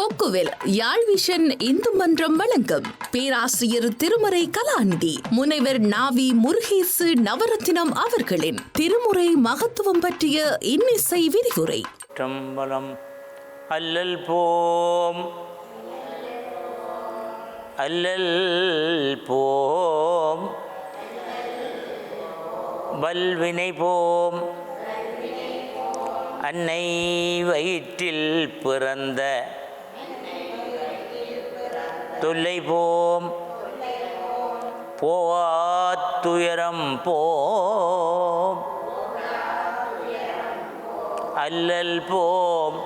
கொக்குவில் யாழ்விஷன் இந்து மன்றம் வழங்கும். பேராசிரியர் திருமறை கலாநிதி முனைவர் நாவி முருகேசு நவரத்தினம் அவர்களின் திருமுறை மகத்துவம் பற்றிய இன்னிசை விரிவுரை. சிற்றம்பலம் அல்லல் போம். அல்லல் போம். வல்வினை போம். அன்னை வயிற்றில் பிறந்த தொல்லை போம் போவாத்துயரம் போம். அல்லல் போம்.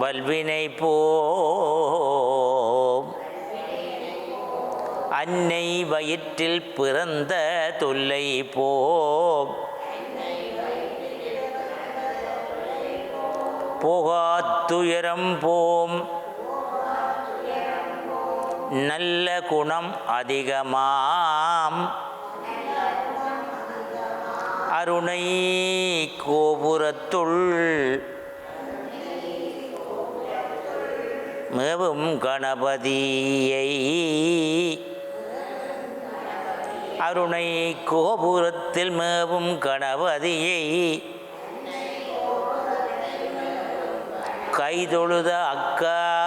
வல்வினை போம். அன்னை வயிற்றில் பிறந்த தொல்லை போம். போகாத்துயரம் போம். நல்ல குணம் அதிகமாம். அருணை கோபுரத்துள் மிகவும் கணபதியை அருணை கோபுரத்தில் மேவும் கணபதியை கைதொழுத அக்கா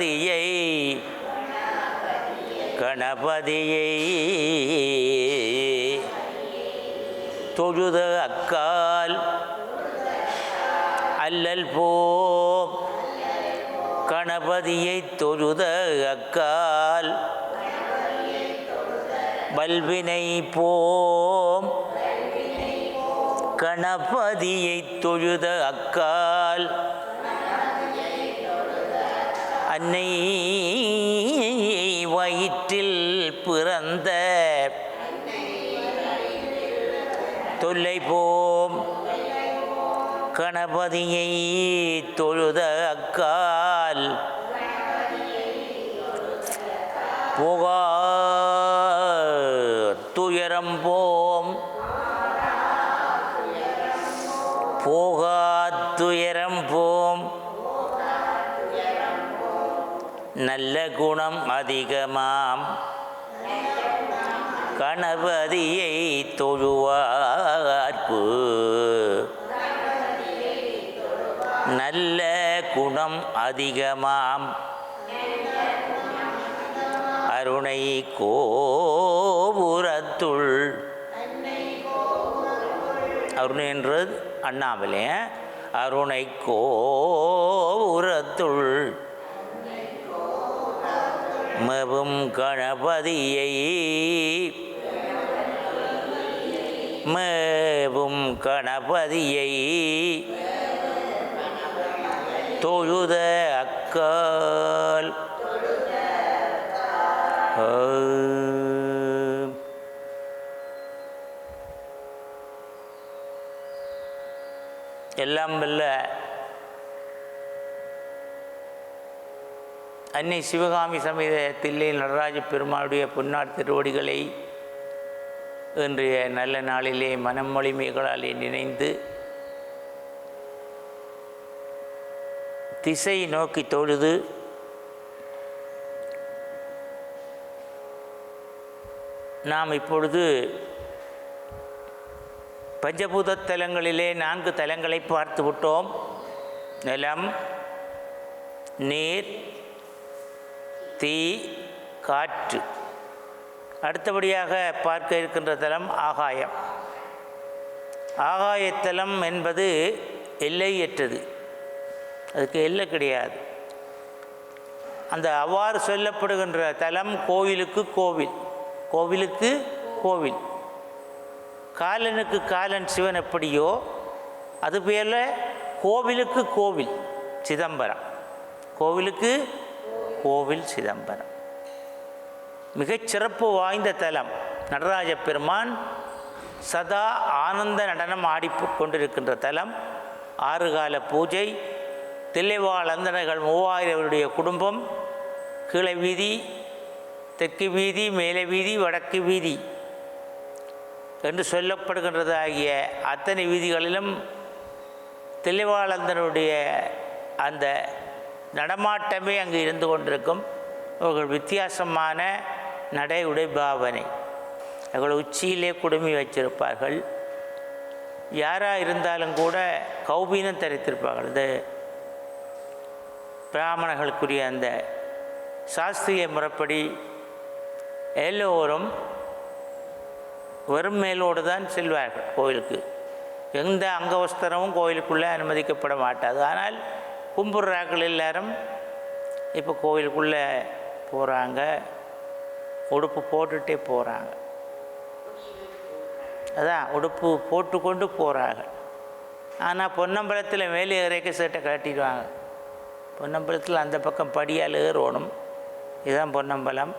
கணபதியை கணபதியை தொழுத அக்கால் அல்லல் போம் கணபதியை தொழுத அக்கால் வல்வினை போம். கணபதியை தொழுத அக்கால் அன்னை வயிற்றில் பிறந்த தொல்லை போம். கணபதியை தொழுத அக்கால் போகா துயரம் போம். போகா துயரம் போம். நல்ல குணம் அதிகமாம். கணபதியை தொழுவார்க்கு. நல்ல குணம் அதிகமாம். அருணை கோபுரத்துள். அருணை என்றது அண்ணாமலே அருணை கோபுரத்துள். மவும் கணபதியை மேவும் கணபதியை தொழுத அக்கா அன்னை சிவகாமி சமேத தில்லை நடராஜ பெருமாளுடைய பொன்னார் திருவடிகளை இன்றைய நல்ல நாளிலே மனம் நினைந்து திசை நோக்கி தொழுது நாம் இப்பொழுது பஞ்சபூத தலங்களிலே நான்கு தலங்களை பார்த்து விட்டோம் நிலம் நீர் தீ காற்று. அடுத்தபடியாக பார்க்க இருக்கின்ற தலம் ஆகாயம். ஆகாயத்தலம் என்பது எல்லையற்றது. அதுக்கு எல்லை கிடையாது. அந்த அவ்வாறு சொல்லப்படுகின்ற தலம் கோவிலுக்கு கோவில். கோவிலுக்கு கோவில். காலனுக்கு காலன் சிவன் எப்படியோ அது பேரில் கோவிலுக்கு கோவில் சிதம்பரம். கோவிலுக்கு கோவில் சிதம்பரம். மிகச்சிறப்பு வாய்ந்த தலம் நடராஜ பெருமான் சதா ஆனந்த நடனம் ஆடி கொண்டிருக்கின்ற தலம். ஆறு கால பூஜை தில்லைவாழ் அந்தனர்கள் மூவாயிரவருடைய குடும்பம் கீழே வீதி தெற்கு வீதி மேலே வீதி வடக்கு வீதி என்று சொல்லப்படுகின்றது ஆகிய அத்தனை வீதிகளிலும் தெளிவாளந்தனுடைய அந்த நடமாட்டமே அங்கு இருந்து கொண்டிருக்கும். அவர்கள் வித்தியாசமான நடை உடை பாவனை அவர்கள் உச்சியிலே குடுமி வச்சிருப்பார்கள் யாராக இருந்தாலும் கூட கௌபீனம் தரித்திருப்பார்கள். இந்த பிராமணர்களுக்குரிய அந்த சாஸ்திரிய முறைப்படி எல்லோரும் வெறும் மேலோடு தான் செல்வார்கள் கோயிலுக்கு. எந்த அங்கவஸ்திரமும் கோயிலுக்குள்ளே அனுமதிக்கப்பட மாட்டாது. ஆனால் கும்பிட்றாக்கள் எல்லாரும் இப்போ கோயிலுக்குள்ளே போகிறாங்க. உடுப்பு போட்டுகிட்டே போகிறாங்க. அதான் உடுப்பு போட்டுக்கொண்டு போகிறாங்க. ஆனால் பொன்னம்பலத்தில் மேலே ஏறைக்க சேட்டை கட்டிடுவாங்க. பொன்னம்பலத்தில் அந்த பக்கம் படியால் ஏறணும். இதுதான் பொன்னம்பலம்.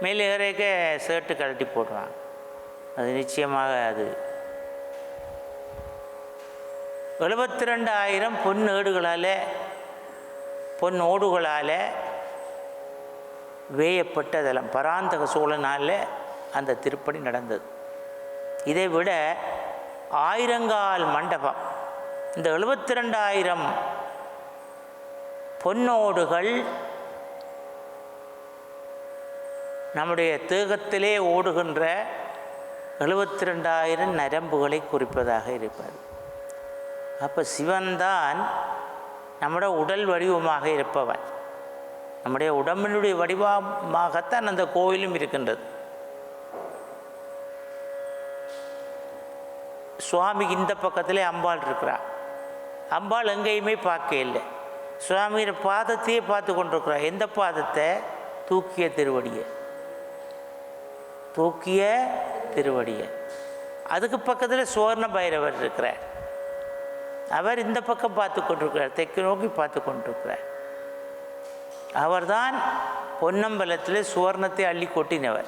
மேலே ஏறைக்க சேட்டு கழட்டி போடுவாங்க. அது நிச்சயமாக அது எழுபத்தி ரெண்டாயிரம் பொன் ஏடுகளால் பொன் ஓடுகளால் வேயப்பட்ட தலம் பராந்தக சோழனால் அந்த திருப்பணி நடந்தது. இதை விட ஆயிரங்கால் மண்டபம் இந்த எழுபத்தி ரெண்டாயிரம் பொன்னோடுகள் நம்முடைய தேகத்திலே ஓடுகின்ற எழுபத்தி ரெண்டாயிரம் நரம்புகளை குறிப்பதாக இருப்பது. அப்போ சிவன்தான் நம்முடைய உடல் வடிவமாக இருப்பவன். நம்முடைய உடம்பினுடைய வடிவமாகத்தான் அந்த கோயிலும் இருக்கின்றது. சுவாமி இந்த பக்கத்திலே அம்பாள் இருக்கிறார். அம்பாள் எங்கேயுமே பார்க்க இல்லை. சுவாமியோட பாதத்தையே பார்த்து கொண்டிருக்கிறார். எந்த பாதத்தை? தூக்கிய திருவடியை. தூக்கிய திருவடியை. அதுக்கு பக்கத்தில் சுவர்ண பைரவர் இருக்கிறார். அவர் இந்த பக்கம் பார்த்து கொண்டிருக்கிறார் தெற்கு நோக்கி பார்த்து கொண்டிருக்கிறார் அவர்தான் பொன்னம்பலத்தில் சுவர்ணத்தை அள்ளி கொட்டினவர்.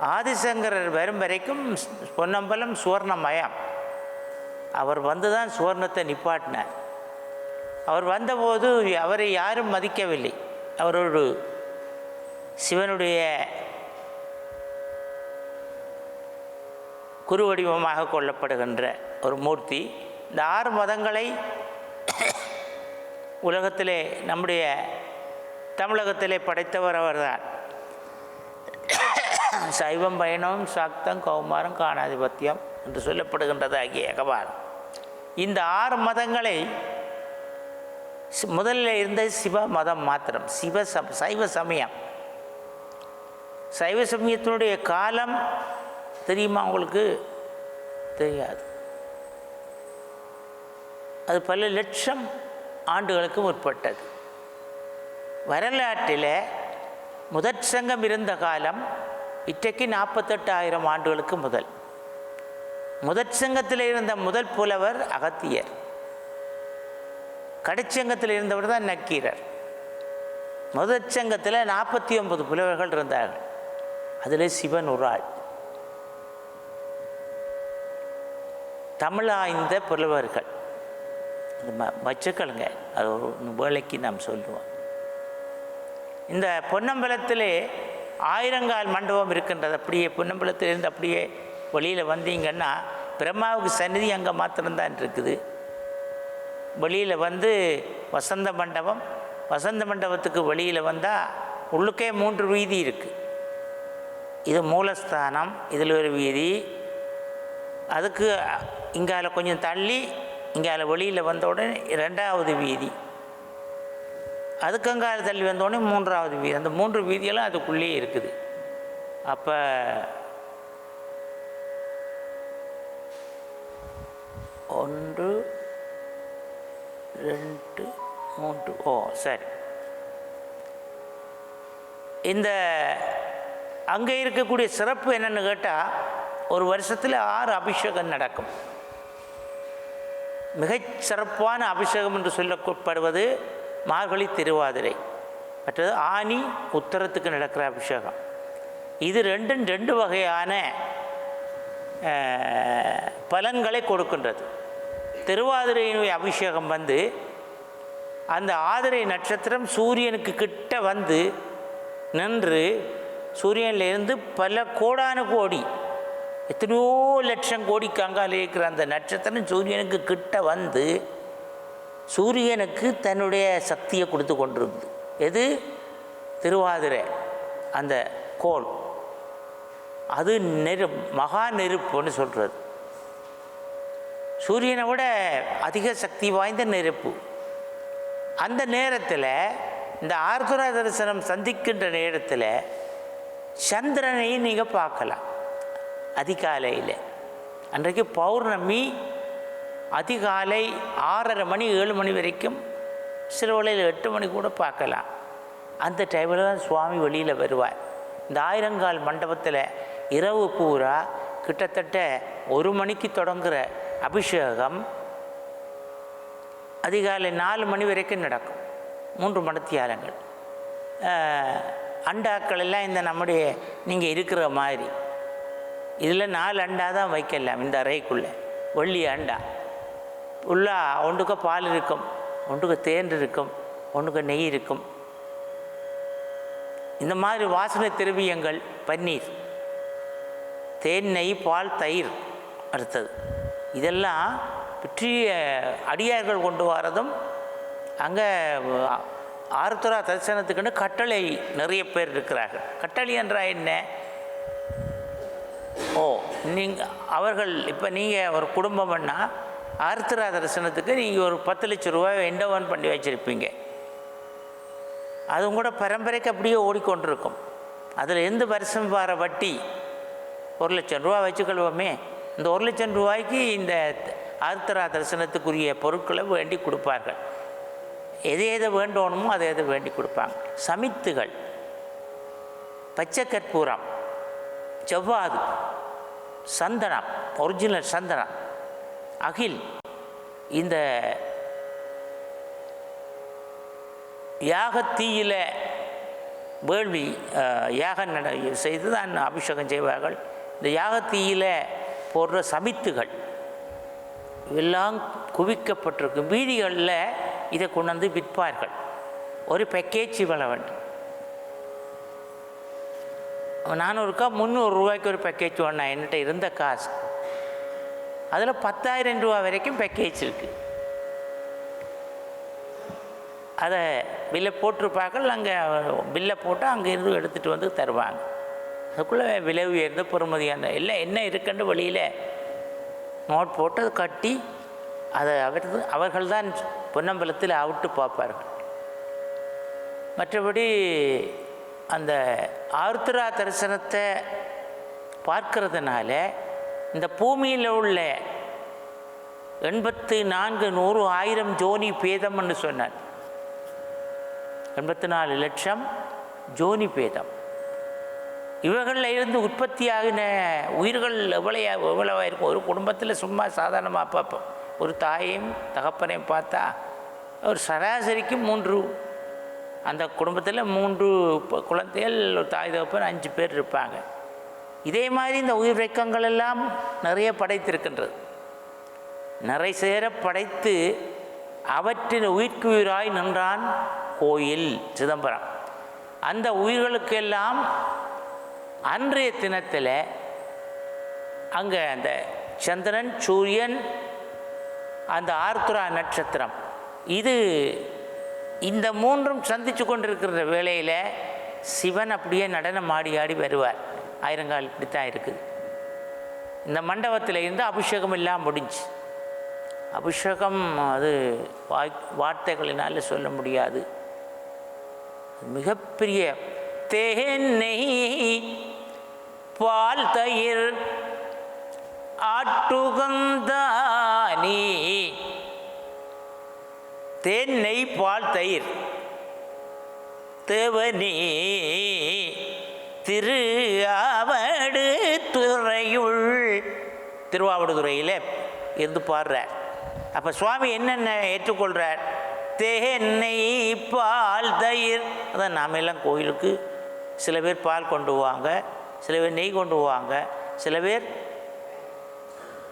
ஆதிசங்கரர் வரும் வரைக்கும் பொன்னம்பலம் சுவர்ணமயம். அவர் வந்து தான் சுவர்ணத்தை நிப்பாட்டினார். அவர் வந்தபோது அவரை யாரும் மதிக்கவில்லை. அவர் ஒரு சிவனுடைய குரு வடிவமாக கொள்ளப்படுகின்ற ஒரு மூர்த்தி. இந்த ஆறு மதங்களை உலகத்திலே நம்முடைய தமிழகத்திலே படைத்தவர் அவர்தான். சைவம் பயணம் சாக்தம் கௌமாரம் காணாதிபத்தியம் என்று சொல்லப்படுகின்றது ஆகிய ஏகபாதம் இந்த ஆறு மதங்களை முதலில் முதல்ல இருந்த சிவ மதம் மாத்திரம். சிவ சம் சைவ சமயம். சைவ சமயத்தினுடைய காலம் தெரியுமா உங்களுக்கு? தெரியாது. அது பல லட்சம் ஆண்டுகளுக்கு முற்பட்டது. வரலாற்றில் முதற் சங்கம் இருந்த காலம் இன்றைக்கு நாற்பத்தெட்டாயிரம் ஆண்டுகளுக்கு முதல். முதற் சங்கத்தில் இருந்த முதல் புலவர் அகத்தியர். கடைச்சங்கத்தில் இருந்தவர் தான் நக்கீரர். முதற் சங்கத்தில் நாற்பத்தி ஒன்பது புலவர்கள் இருந்தார்கள். அதில் சிவன் ஒரு ஆள். தமிழாய்ந்த புலவர்கள். இந்த ம வச்சுக்கலுங்க அது ஒரு வேலைக்கு நாம் சொல்லுவோம். இந்த பொன்னம்பலத்திலே ஆயிரங்கால் மண்டபம் இருக்கின்றது. அப்படியே பொன்னம்பலத்திலிருந்து அப்படியே வெளியில் வந்தீங்கன்னா பிரம்மாவுக்கு சந்நிதி அங்கே மாத்திரம்தான் இருக்குது. வெளியில் வந்து வசந்த மண்டபம். வசந்த மண்டபத்துக்கு வெளியில் வந்தால் உள்ளுக்கே மூன்று வீதி இருக்குது இது மூலஸ்தானம் இதில் ஒரு வீதி. அதுக்கு இங்கால கொஞ்சம் தள்ளி இங்கால வெளியில் வந்த உடனே ரெண்டாவது வீதி. அதுக்கங்கால தள்ளி வந்தோடனே மூன்றாவது வீதி. அந்த மூன்று வீதியெல்லாம் அதுக்குள்ளேயே இருக்குது. அப்போ ஒன்று ரெண்டு மூன்று ஓ சரி. இந்த அங்கே இருக்கக்கூடிய சிறப்பு என்னன்னு கேட்டால் ஒரு வருஷத்தில் ஆறு அபிஷேகம் நடக்கும். மிகச்சிறப்பான அபிஷேகம் என்று சொல்லப்படுவது மார்கழி திருவாதிரை. மற்றது ஆனி உத்தரத்துக்கு நடக்கிற அபிஷேகம். இது ரெண்டும் ரெண்டு வகையான பலன்களை கொடுக்கின்றது. திருவாதிரையினுடைய அபிஷேகம் வந்து அந்த ஆதிரை நட்சத்திரம் சூரியனுக்கு கிட்ட வந்து நின்று சூரியனிலிருந்து பல கோடானு கோடி எத்தனையோ லட்சம் கோடிக்கு அங்கால இருக்கிற அந்த நட்சத்திரம் சூரியனுக்கு கிட்ட வந்து சூரியனுக்கு தன்னுடைய சக்தியை கொடுத்து கொண்டிருக்குது. எது? திருவாதிரை அந்த கோல் அது நெரு மகா நெருப்புன்னு சொல்கிறது சூரியனை விட அதிக சக்தி வாய்ந்த நெருப்பு. அந்த நேரத்தில் இந்த ஆர்துரா தரிசனம் சந்திக்கின்ற நேரத்தில் சந்திரனையும் நீங்கள் பார்க்கலாம். அதிகாலையில். அன்றைக்கு பௌர்ணமி அதிகாலை ஆறரை மணி ஏழு மணி வரைக்கும் சில வேளையில் எட்டு மணி கூட பார்க்கலாம். அந்த டைமில் தான் சுவாமி வெளியில் வருவார். இந்த ஆயிரங்கால் மண்டபத்தில் இரவு பூரா கிட்டத்தட்ட ஒரு மணிக்கு தொடங்குகிற அபிஷேகம் அதிகாலை நாலு மணி வரைக்கும் நடக்கும். மூன்று மணத்தியாலங்கள். அண்டாக்கள் எல்லாம் இந்த நம்முடைய நீங்கள் இருக்கிற மாதிரி. இதில் நாலு அண்டா தான் வைக்கலாம் இந்த அறைக்குள்ளே. ஒல்லி அண்டா. உள்ளா ஒன்றுக்கு பால் இருக்கும் ஒன்றுக்கு தேன் இருக்கும் ஒன்றுக்கு நெய் இருக்கும். இந்த மாதிரி வாசனை திரவியங்கள் பன்னீர். தேன் நெய் பால் தயிர் அடுத்தது. இதெல்லாம் பிற்றிய அடியார்கள் கொண்டு வரதும் அங்கே ஆருத்ரா தரிசனத்துக்குன்னு கட்டளை நிறைய பேர் இருக்கிறார்கள். கட்டளை என்றால் என்ன? ஓ நீங்கள் அவர்கள் இப்போ நீங்கள் ஒரு குடும்பம்னா ஆர்த்திரா தரிசனத்துக்கு நீங்கள் ஒரு பத்து லட்ச ரூபாய் எண்டோவன் பண்ணி வச்சுருப்பீங்க. அதுவும் கூட பரம்பரைக்கு அப்படியே ஓடிக்கொண்டிருக்கும். அதில் எந்த வருஷம் வர வட்டி? ஒரு லட்சம் ரூபா வச்சுக்கொள்வோமே. இந்த ஒரு லட்சம் ரூபாய்க்கு இந்த ஆர்த்திரா தரிசனத்துக்குரிய பொருட்களை வேண்டி கொடுப்பார்கள். எது எதை வேண்டோணுமோ அதை எதை வேண்டி கொடுப்பாங்க. சமித்துகள். பச்சை கற்பூரம். செவ்வாது. சந்தனம் ஒரிஜினல் சந்தனம். அகில் இந்த யாகத்தீயில் வேள்வி யாகம் நட செய்து தான் அபிஷேகம் செய்வார்கள். இந்த யாகத்தீயில் போடுற சமித்துகள் எல்லாம் குவிக்கப்பட்டிருக்கும். வீதிகளில் இதை கொண்டு வந்து விற்பார்கள். ஒரு பேக்கேஜ் இவ்வளோ வேண்டும். நானூறுக்கா முந்நூறுரூவாய்க்கு ஒரு பேக்கேஜ் ஒன்றா என்கிட்ட இருந்த காசு. அதில் பத்தாயிரம் ரூபா வரைக்கும் பேக்கேஜ் இருக்குது அதை பில்லை போட்டிருப்பார்கள் அங்கே பில்லை போட்டு அங்கேருந்து எடுத்துகிட்டு வந்து தருவாங்க. அதுக்குள்ளே விலை உயர்ந்த பொறுமதியான இல்லை என்ன இருக்குன்னு வழியில் நோட் போட்டு அதை கட்டி அதை அவர் அவர்கள் தான் பொன்னம்பலத்தில் அவுட்டு பார்ப்பார்கள். மற்றபடி அந்த ஆருத்ரா தரிசனத்தை பார்க்கறதுனால இந்த பூமியில் உள்ள எண்பத்து நான்கு நூறு ஆயிரம் ஜோனி பேதம்னு சொன்னார். எண்பத்தி நாலு லட்சம் ஜோனி பேதம். இவர்களில் இருந்து உற்பத்தியாகின உயிர்கள் எவ்வளோ எவ்வளவாக இருக்கும்? ஒரு குடும்பத்தில் சும்மா சாதாரணமாக பார்ப்போம் ஒரு தாயையும் தகப்பனையும் பார்த்தா ஒரு சராசரிக்கு மூன்று அந்த குடும்பத்தில் மூன்று குழந்தைகள் ஒரு தாய் தகப்பன் அஞ்சு பேர் இருப்பாங்க. இதே மாதிரி இந்த உயிர் வெக்கங்கள் எல்லாம் நிறைய படைத்திருக்கின்றது. நிறை சேர படைத்து அவற்றின் உயிர்க்குயிராய் நின்றான் கோயில் சிதம்பரம். அந்த உயிர்களுக்கெல்லாம் அன்றைய தினத்தில் அங்கே அந்த சந்திரன் சூரியன் அந்த ஆர்த்துரா நட்சத்திரம் இது இந்த மூன்றும் சந்தித்து கொண்டிருக்கிற வேளையில் சிவன் அப்படியே நடனம் ஆடி ஆடி வருவார். ஆயிரங்கால் இப்படி தான் இருக்குது இந்த மண்டபத்தில் இருந்து அபிஷேகம் எல்லாம் முடிஞ்சு. அபிஷேகம் அது வாய் வார்த்தைகளினால் சொல்ல முடியாது. மிகப்பெரிய தேனை பால் தயிர் ஆட்டுகந்தானே தேன் நெய் பால் தயிர். தேவனி திரு ஆவடு துறையுள். திருவாவடுதுறையில் இருந்து பாடுறார். அப்போ சுவாமி என்னென்ன ஏற்றுக்கொள்கிறார் தேனை பால் தயிர். அதான் நாம எல்லாம் கோயிலுக்கு சில பேர் பால் கொண்டு வாங்க சில பேர் நெய் கொண்டு வாங்க சில பேர்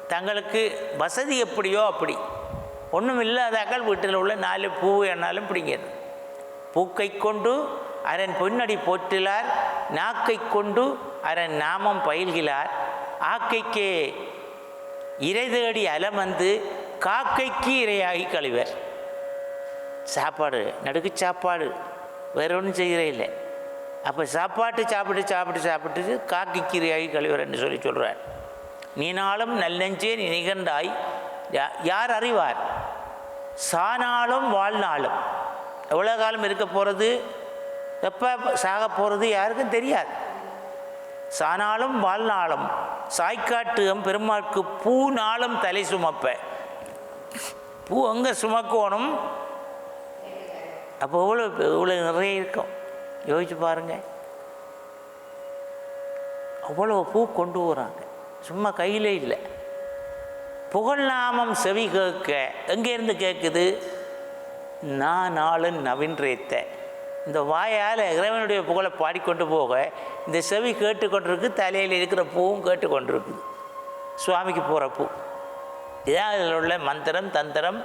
தங்களுக்கு வசதி எப்படியோ அப்படி. ஒன்றும் இல்லாதாக்கள் வீட்டில் உள்ள நாலு பூ என்னாலும் பிடிங்கிறது பூக்கை கொண்டு அரண் பொன்னடி போற்றிலார் நாக்கை கொண்டு அரண் நாமம் பயில்கிறார். ஆக்கைக்கு இறை தேடி அலம் வந்து காக்கைக்கு இரையாகி கழிவர். சாப்பாடு நடுக்கு சாப்பாடு வேற ஒன்றும் செய்கிறே இல்லை. அப்போ சாப்பாட்டு சாப்பிட்டு சாப்பிட்டு சாப்பிட்டு காக்கைக்கு இரையாகி கழிவர்ன்னு சொல்லி சொல்கிறார் நீனாலும் நல்லெஞ்சே நிகண்டாய் யா- யார் அறிவார்? சானாலும் வாழ்நாளும். எவ்வளோ காலம் இருக்க போகிறது எப்போ சாக போகிறது யாருக்கும் தெரியாது. சானாலும் வாழ்நாளும். சாய்க்காட்டுகம் பெருமாளுக்கு பூ நாளும் தலை சுமப்பேன் பூ அங்கே சுமக்கோணும்? அப்போ இவ்வளோ இவ்வளோ நிறைய இருக்கும். யோசிச்சு பாருங்கள் அவ்வளோ பூ கொண்டு வராங்க. சும்மா கையில் இல்லை. புகழ்நாமம் செவி கேட்க எங்கேருந்து கேட்குது? நான் நாளும் நவீன்றேத்த இந்த வாயால் இறைவனுடைய புகழை பாடிக்கொண்டு போக இந்த செவி கேட்டுக்கொண்டிருக்கு தலையில் இருக்கிற பூவும் கேட்டுக்கொண்டிருக்குது சுவாமிக்கு போகிற பூ. இதான் அதில் உள்ள மந்திரம் தந்திரம்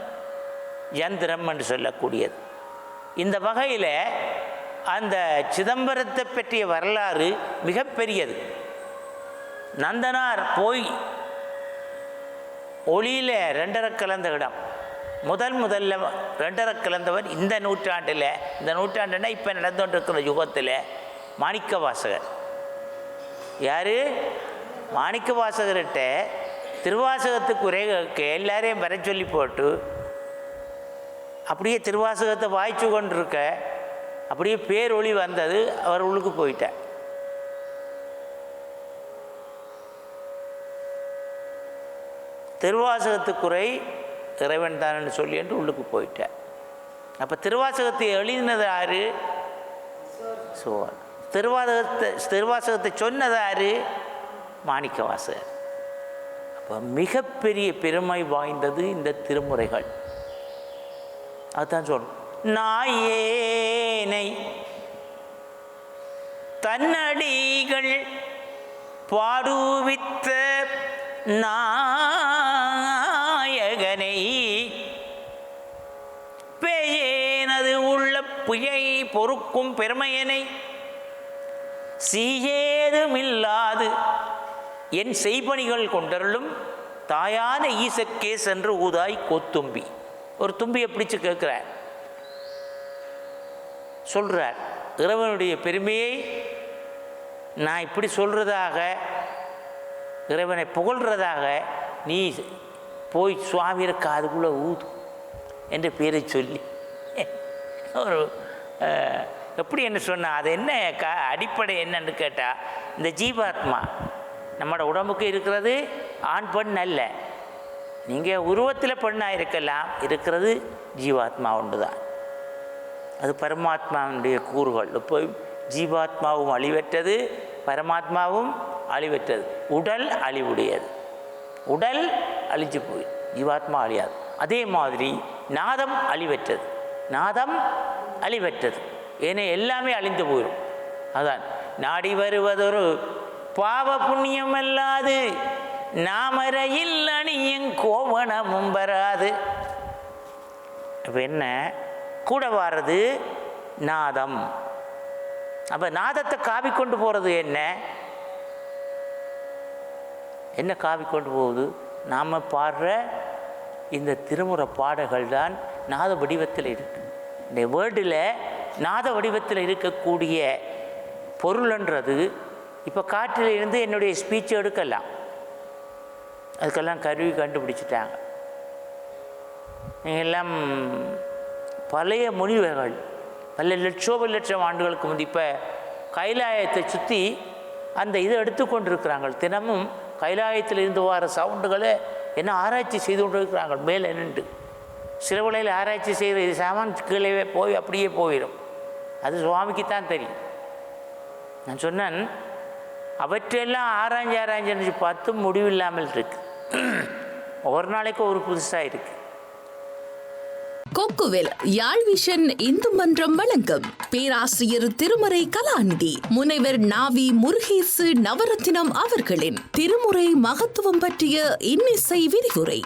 யந்திரம் என்று சொல்லக்கூடியது. இந்த வகையில் அந்த சிதம்பரத்தை பற்றிய வரலாறு மிகப்பெரியது. நந்தனார் போய் ஒளியில் ரெண்டரை கலந்த இடம். முதல் முதல்ல ரெண்டரை கலந்தவர் இந்த நூற்றாண்டில் இந்த நூற்றாண்டுனா இப்போ நடந்துகிட்டு யுகத்தில் மாணிக்க வாசகர் யார்? மாணிக்க வாசகர்கிட்ட திருவாசகத்துக்கு உரை எல்லாரையும் வர சொல்லி போட்டு அப்படியே திருவாசகத்தை வாய்ச்சு கொண்டிருக்க அப்படியே பேரொளி வந்தது அவர் உள்ளுக்கு போயிட்டார். திருவாசகத்துக்குறை இறைவன் தானன்னு சொல்லி என்று உள்ளுக்கு போயிட்டேன் அப்போ திருவாசகத்தை எழுதினது யாரு? சோழன். திருவாசகத்தை திருவாசகத்தை சொன்னது யாரு? மாணிக்க வாசகர் அப்போ மிகப்பெரிய பெருமை வாய்ந்தது இந்த திருமுறைகள். அதுதான் சொல்லணும் நாயேனை தன்னடிகள் பாடுவித்த நான் பொறுக்கும் பெருமையனை சீயேதுமில்லாது என் செய்பணிகள் கொண்டருளும் தாயான ஈசக்கே சென்று ஊதாய் கொத்தும்பி. ஒரு தும்பியை பிடிச்சு கேட்குறார். சொல்கிறார் இறைவனுடைய பெருமையை நான் இப்படி சொல்கிறதாக இறைவனை புகழ்கிறதாக நீ போய் சுவாமியிற காதுக்குள்ளே ஊது என்ற பேரை சொல்லி. ஒரு எப்படின்னு எப்படி என்ன அது என்ன க அடிப்படை என்னன்னு கேட்டால் இந்த ஜீவாத்மா நம்மளோட உடம்புக்கு இருக்கிறது ஆண் பெண் அல்ல. நீங்கள் உருவத்தில் பெண்ணாக இருக்கலாம் இருக்கிறது ஜீவாத்மா ஒன்று தான் அது பரமாத்மாவுடைய கூறுகள். இப்போ ஜீவாத்மாவும் அழிவற்றது பரமாத்மாவும் அழிவற்றது. உடல் அழிவுடையது. உடல் அழிஞ்சு போய் ஜீவாத்மா அழியாது. அதே மாதிரி நாதம் அழிவற்றது. நாதம் அழிவற்றது. ஏன்னா எல்லாமே அழிந்து போயிடும் அதான் நாடி வருவதொரு பாவ புண்ணியம் அல்லாது நாமரையில் அணியும் கோவணமும் வராது. இப்போ என்ன? கூட வாரது நாதம். அப்போ நாதத்தை காவி கொண்டு போகிறது என்ன? என்ன காவி கொண்டு போகுது? நாம் பாடுற இந்த திருமுறை பாடல்கள் தான் நாத வடிவத்தில் இருக்குது இந்த வேர்டில் நாத வடிவத்தில் இருக்கக்கூடிய பொருள்ன்றது இப்போ காற்றில் இருந்து என்னுடைய ஸ்பீச் எடுக்கலாம். அதுக்கெல்லாம் கருவி கண்டுபிடிச்சிட்டாங்க. எல்லாம் பழைய முனிவர்கள் பல லட்சோப லட்சம் ஆண்டுகளுக்கு முந்தி இப்போ கைலாயத்தை சுற்றி அந்த இதை எடுத்துக்கொண்டிருக்கிறாங்க தினமும் கைலாயத்தில் இருந்து வர சவுண்டுகளை என்ன ஆராய்ச்சி செய்து கொண்டு இருக்கிறாங்க மேலே நின்று சில உலையில் ஆராய்ச்சி செய்கிற இது சாமான் கீழே போய் அப்படியே போயிடும். அது சுவாமிக்கு தான் தெரியும். நான் சொன்னேன் அவற்றையெல்லாம் ஆராய்ஞ்சு ஆராய்ஞ்சு பார்த்து முடிவில்லாமல் இருக்கு. ஒரு நாளைக்கு ஒரு புதுசாக இருக்குது கொக்குவில் யாழ் விஷன் இந்து மன்றம் வழங்கும். பேராசிரியர் திருமறை கலாநிதி முனைவர் நாவி முருகேசு நவரத்தினம் அவர்களின் திருமுறை மகத்துவம் பற்றிய இன்னிசை விரிவுரை.